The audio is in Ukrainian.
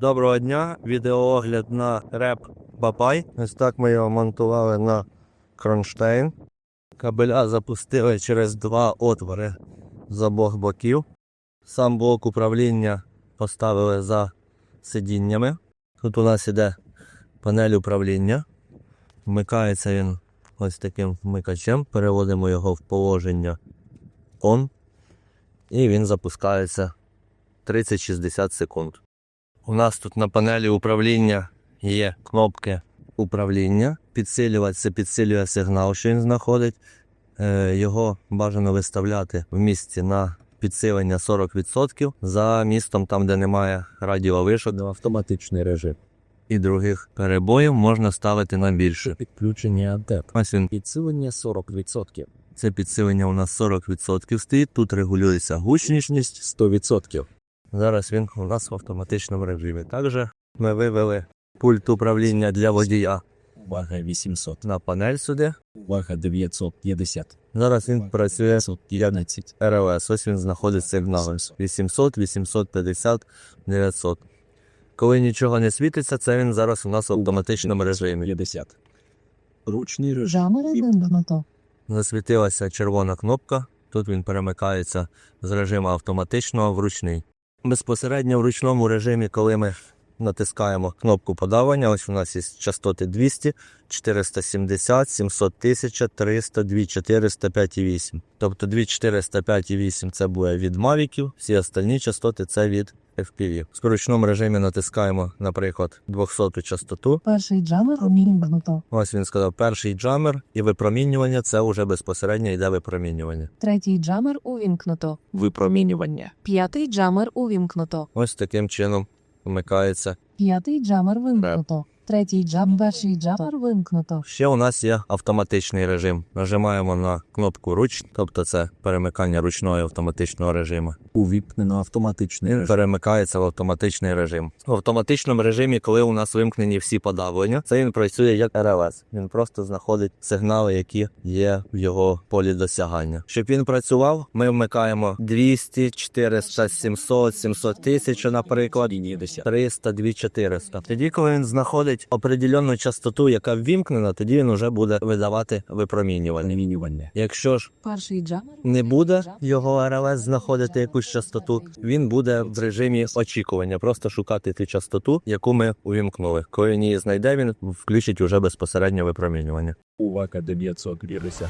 Доброго дня, відеоогляд на реп Бабай. Ось так ми його монтували на кронштейн. Кабеля запустили через два отвори з обох боків. Сам блок управління поставили за сидіннями. Тут у нас іде панель управління. Вмикається він ось таким вмикачем. Переводимо його в положення on. І він запускається 30-60 секунд. У нас тут на панелі управління є кнопки управління. Підсилювати це підсилює сигнал, що він знаходить. Е, Його бажано виставляти в місці на підсилення 40%. За містом, там, де немає радіовишок автоматичний режим. і других перебоїв, можна ставити на більше. Підключення. Ось він. Підсилення 40%. Це підсилення у нас 40% стоїть. Тут регулюється гучність. 100%. Зараз він у нас в автоматичному режимі. Також ми вивели пульт управління для водія Вага 800. на панель сюди. Вага 950. Зараз він працює 511. РЛС. Ось він знаходить сигнали 800, 850, 900. Коли нічого не світиться, це він зараз у нас в автоматичному режимі. 50. Ручний режим. Засвітилася червона кнопка. Тут він перемикається з режиму автоматичного в ручний. Безпосередньо в ручному режимі, коли ми натискаємо кнопку подавання, ось у нас є частоти 200, 470, 700 тисяч, 300, 2400, 5,8. Тобто 2400, 5,8 це буде від мавіків, всі остальні частоти це від FPV. В ручному режимі натискаємо, наприклад, 200 частоту. Перший джамер увімкнуто. Ось він сказав, перший джамер і випромінювання це вже безпосередньо йде випромінювання. Третій джамер увімкнуто. Випромінювання. П'ятий джамер увімкнуто. Ось таким чином вмикається. П'ятий джамер вимкнуто. Третій джам, перший джамер вимкнуто. Ще у нас є автоматичний режим. Нажимаємо на кнопку руч, тобто це перемикання ручного і автоматичного режиму. Увімкнено автоматичний режим. Перемикається в автоматичний режим. В автоматичному режимі, коли у нас вимкнені всі подавлення, це він працює як РЛС. Він просто знаходить сигнали, які є в його полі досягання. Щоб він працював, ми вмикаємо 200, 400, 700, 700 тисяч, наприклад. Лінії 10. 300, 2400. Тоді, коли він знаходить определенну частоту, яка ввімкнена, тоді він вже буде видавати випромінювання. Якщо ж Перший джамер не буде його РЛС знаходити якусь частоту, він буде в режимі очікування, просто шукати ту частоту, яку ми увімкнули. Коли він її знайде, він включить уже безпосередньо випромінювання. Увага 950.